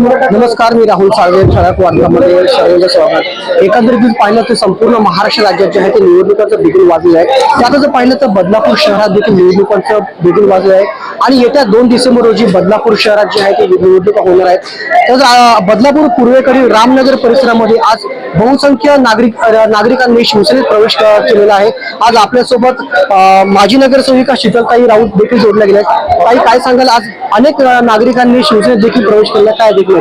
नमस्कार मी राहुल साळवे ठळक वार्तामध्ये सर्वांचं स्वागत. एकंदरीत पाहिलं तर संपूर्ण महाराष्ट्र राज्यात जे आहे ते निवडणुकांचं बिगुल वाजलं आहे त्यात जर पाहिलं तर बदलापूर शहरात देखील निवडणुकांचं बिगुल वाजलं आहे आणि येत्या दोन डिसेंबर रोजी बदलापूर शहरात जे आहे ते निवडणुका होणार आहेत. तर बदलापूर पूर्वेकडील रामनगर परिसरामध्ये आज बहुसंख्य नागरिक नागरिकांनी शिवसेनेत प्रवेश केलेला आहे. आज आपल्यासोबत माजी नगरसेविका शीतलताई राऊत देखील जोडल्या गेल्या आहेत. ताई काय सांगाल? आज अनेक नागरिकांनी शिवसेनेत देखील प्रवेश केला काय देखील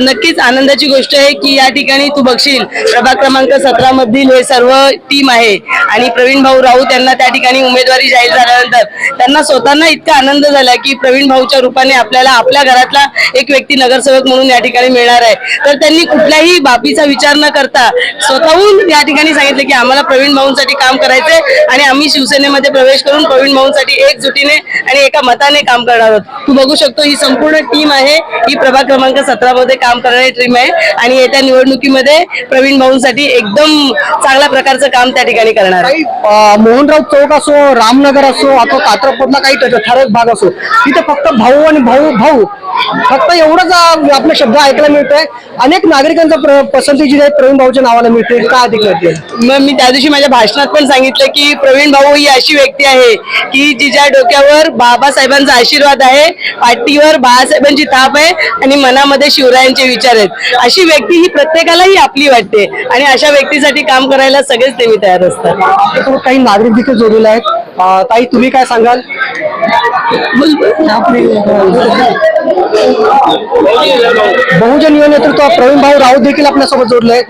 नक्कीच आनंदाची गोष्ट आहे की या ठिकाणी तू बघशील प्रभाग क्रमांक सतरा मधील हे सर्व टीम आहे. आणि प्रवीण भाऊ राऊत यांना त्या ठिकाणी उमेदवारी जाहीर झाल्यानंतर त्यांना स्वतःना इतका आनंद झाला की प्रवीण भाऊच्या रूपाने आपल्याला आपल्या घरातला एक व्यक्ती नगरसेवक म्हणून या ठिकाणी मिळणार आहे. तर त्यांनी कुठल्याही बाबीचा विचार न करता स्वतःहून या ठिकाणी सांगितलं की आम्हाला प्रवीण भाऊंसाठी काम करायचंय आणि आम्ही शिवसेनेमध्ये प्रवेश करून प्रवीण भाऊंसाठी एकजुटीने आणि एका मताने काम करणार आहोत. तू बघू शकतो ही संपूर्ण टीम आहे. ही प्रभाग क्रमांक सतरा मध्ये काम करणारी टीम आहे. आणि येत्या निवडणुकीमध्ये प्रवीण भाऊंसाठी एकदम चांगल्या प्रकारचं काम त्या ठिकाणी करणार आहे. मोहनराव चौक असो रामनगर असो अथवा कात्रपूरला काही ठर- ठराविक भाग असो तिथे फक्त भाऊ आणि भाऊ भाऊ फक्त एवढंच आपले शब्द ऐकायला मिळतोय. अनेक नागरिकांचा पसंती जी आहे प्रवीण भाऊच्या नावाला मिळते. काय अधिक मिळते मग मी त्या दिवशी माझ्या भाषणात पण सांगितलं की प्रवीण भाऊ ही अशी व्यक्ती आहे की जिच्या डोक्यावर बाबासाहेबांचा आशीर्वाद आहे पाठीवर बाळासाहेबांची थाप आहे आणि मनामध्ये शिवरायांचे विचार आहेत. अशी व्यक्ती ही प्रत्येकालाही आपली वाटते आणि अशा व्यक्तीसाठी काम करायला सगळेच नेहमी तयार असतात. काही नागरिक देखील जोडलेले आहेत. ताई तुम्ही काय सांगाल? बहुजन युवा नेतृत्व प्रवीण भाऊ राऊत देखील आपल्यासोबत जोडले.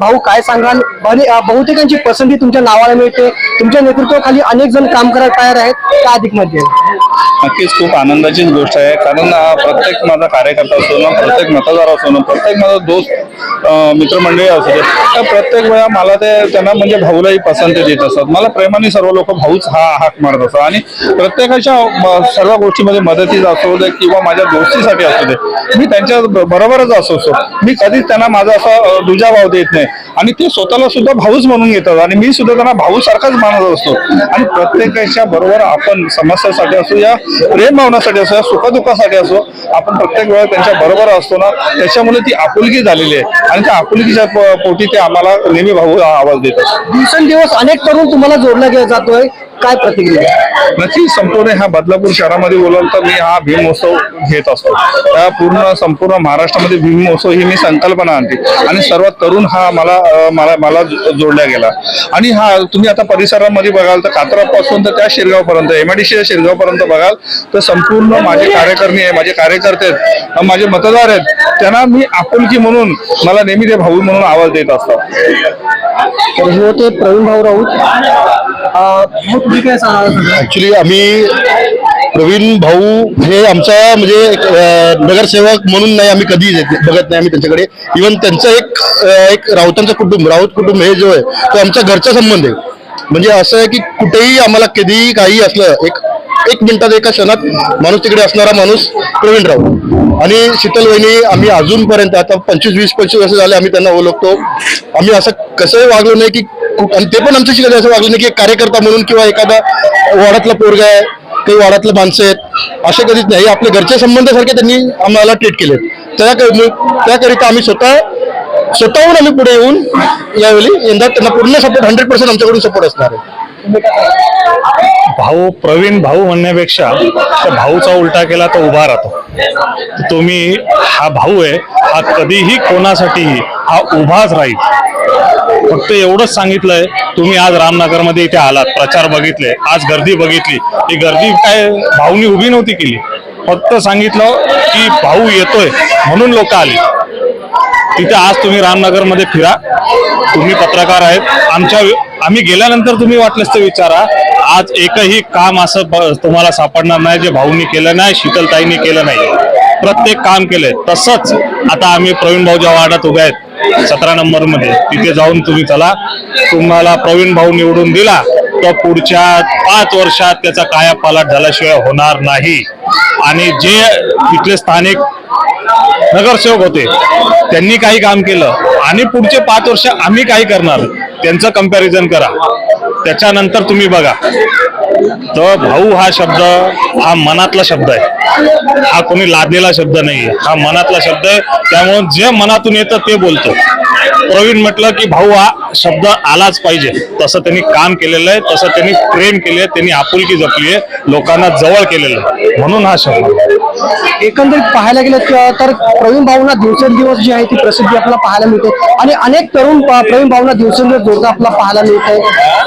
भाऊ काय सांगाल? बहुतेकांची पसंती तुमच्या नावाला मिळते. तुमच्या नेतृत्वाखाली अनेक जण काम करायला तयार आहेत. काय अधिकमध्ये नक्कीच खूप आनंदाचीच गोष्ट आहे. कारण प्रत्येक माझा कार्यकर्ता असो ना प्रत्येक मतदार असो ना प्रत्येक माझा दोस्त मित्रमंडळी असू दे. त्या प्रत्येक वेळा मला ते त्यांना म्हणजे भाऊलाही पसंती देत असतात. मला प्रेमाने सर्व लोक भाऊच हा हाक मारत असतात. आणि प्रत्येकाच्या सर्व गोष्टीमध्ये मदतीच असू दे किंवा माझ्या दोस्तीसाठी असू दे मी त्यांच्या बरोबरच असो असतो मी कधीच त्यांना माझा असा दुजाभाव दुजा भाव देत नाही. आणि ते स्वतःला सुद्धा भाऊच म्हणून घेतात. आणि मी सुद्धा त्यांना भाऊ सारखाच मानत असतो. आणि प्रत्येकाच्या बरोबर आपण समस्यासाठी असू या प्रेम भावनासाठी असो या सुखदुःखासाठी असो आपण प्रत्येक वेळा त्यांच्या बरोबर असतो ना त्याच्यामुळे ती आपुलकी झालेली आहे. आणि त्या आपुलकीच्या पोटी ते आम्हाला नेहमी भाऊ हा आवाज देतात. दिवसेंदिवस अनेक तरुण तुम्हाला जोडला जातोय. काय प्रतिक्रिया? नक्की संपूर्ण ह्या बदलापूर शहरामध्ये बोलाल तर मी हा भीम महोत्सव घेत असतो. त्या पूर्ण संपूर्ण महाराष्ट्रामध्ये भीम महोत्सव ही मी संकल्पना आणते. आणि सर्वात तरुण हा मला मला मला जोडला गेला. आणि हा तुम्ही आता परिसरामध्ये बघाल तर कात्रापासून तर त्या शिरगावपर्यंत एमआयडीसी शिरगाव पर्यंत बघाल तर संपूर्ण माझे कार्यकर्णी आहे माझे कार्यकर्ते आहेत माझे मतदार आहेत त्यांना मी आपुलकी म्हणून मला नेहमी ते भाऊ म्हणून आवाज देत असतात. तर हे होते प्रवीण भाऊ राऊत. ऍक्च्युली आम्ही प्रवीण भाऊ हे आमचा म्हणजे एक, नगरसेवक म्हणून नाही आम्ही कधी बघत नाही आम्ही त्यांच्याकडे. इव्हन त्यांचं एक एक राऊतांचं कुटुंब राऊत कुटुंब हे जो आहे तो आमचा घरचा संबंध आहे. म्हणजे असं आहे की कुठेही आम्हाला कधीही काही असलं एक एक मिनिटात एका क्षणात माणूस तिकडे असणारा माणूस प्रवीण राऊत. आणि शीतल वहिनी आम्ही अजूनपर्यंत आता पंचवीस वीस पंचवीस वर्ष झाले आम्ही त्यांना ओळखतो. आम्ही असं कसंही वागलो नाही की आणि ते पण आमच्याशी कधी असं वागलं नाही की एक कार्यकर्ता म्हणून किंवा एखादा वाड्यातला पोरगा आहे काही वाड्यातले माणसं आहेत असे कधीच नाही. हे आपले घरच्या संबंधासारखे त्यांनी आम्हाला ट्रीट केले. त्या त्याकरिता आम्ही स्वतः स्वतःहून आम्ही पुढे येऊन यावेळी यंदा त्यांना पूर्ण सपोर्ट हंड्रेड पर्सेंट आमच्याकडून सपोर्ट असणार आहे. भाऊ प्रवीण भाऊ म्हणण्यापेक्षा त्या भाऊचा उलटा केला तर उभा राहतो. तुम्ही हा भाऊ आहे हा कधीही कोणासाठीही हा उभाच राहील. फक्त एवढंच सांगितलंय तुम्ही आज रामनगरमध्ये इथे आलात प्रचार बघितले आज गर्दी बघितली. ही गर्दी काय भाऊनी उभी नव्हती केली. फक्त सांगितलं की भाऊ येतोय म्हणून लोक आली. तिथे आज तुम्ही रामनगरमध्ये फिरा. तुम्ही पत्रकार आहेत. आमच्या आम्ही गेल्यानंतर तुम्ही वाटलंच तर विचारा आज एकही काम असं ब- तुम्हाला सापडणार नाही जे भाऊनी केलं नाही शीतलताईंनी केलं नाही. प्रत्येक काम केलंय. तसंच आता आम्ही प्रवीण भाऊच्या वार्डात उभे आहेत. सतरा नंबरमध्ये तिथे जाऊन तुम्ही चला. तुम्हाला प्रवीण भाऊ निवडून दिला. तर पुढच्या पाच वर्षात त्याचा कायापालट झाल्याशिवाय होणार नाही. आणि जे तिथले स्थानिक नगरसेवक होते त्यांनी काही काम केलं. आणि पुढचे पाच वर्ष आम्ही काही करणार. त्यांचं कंपॅरिझन करा. त्याच्यानंतर तुम्ही बघा. तर भाऊ हा शब्द हा मनातला शब्द आहे. हा कोणी लादलेला शब्द नाही हा मनातला शब्द आहे. त्यामुळे जे मनातून येतं ते बोलतो. प्रवीण म्हटलं की भाऊ हा शब्द आलाच पाहिजे. तसं त्यांनी काम केलेलं आहे तसं त्यांनी प्रेम केले त्यांनी आपुलकी जपली आहे लोकांना जवळ केलेलं आहे. म्हणून हा शब्द. एकंदरीत पाहायला गेलं तर प्रवीण भाऊंना दिवसेंदिवस जी आहे ती प्रसिद्धी आपल्याला पाहायला मिळते. आणि अनेक तरुण प्रवीण भाऊंना दिवसेंदिवस जोरदार आपल्याला पाहायला मिळत आहे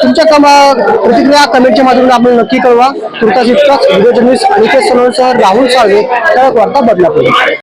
तुमच्या कमा प्रतिक्रिया कमेंटच्या माध्यमातून आपण नक्की कळवा. तुमचा इतकाच व्हिडिओ जर्नलिस्ट अनिकेत सोनवणसह राहुल साळवे ठळक वार्ता बदलापूर.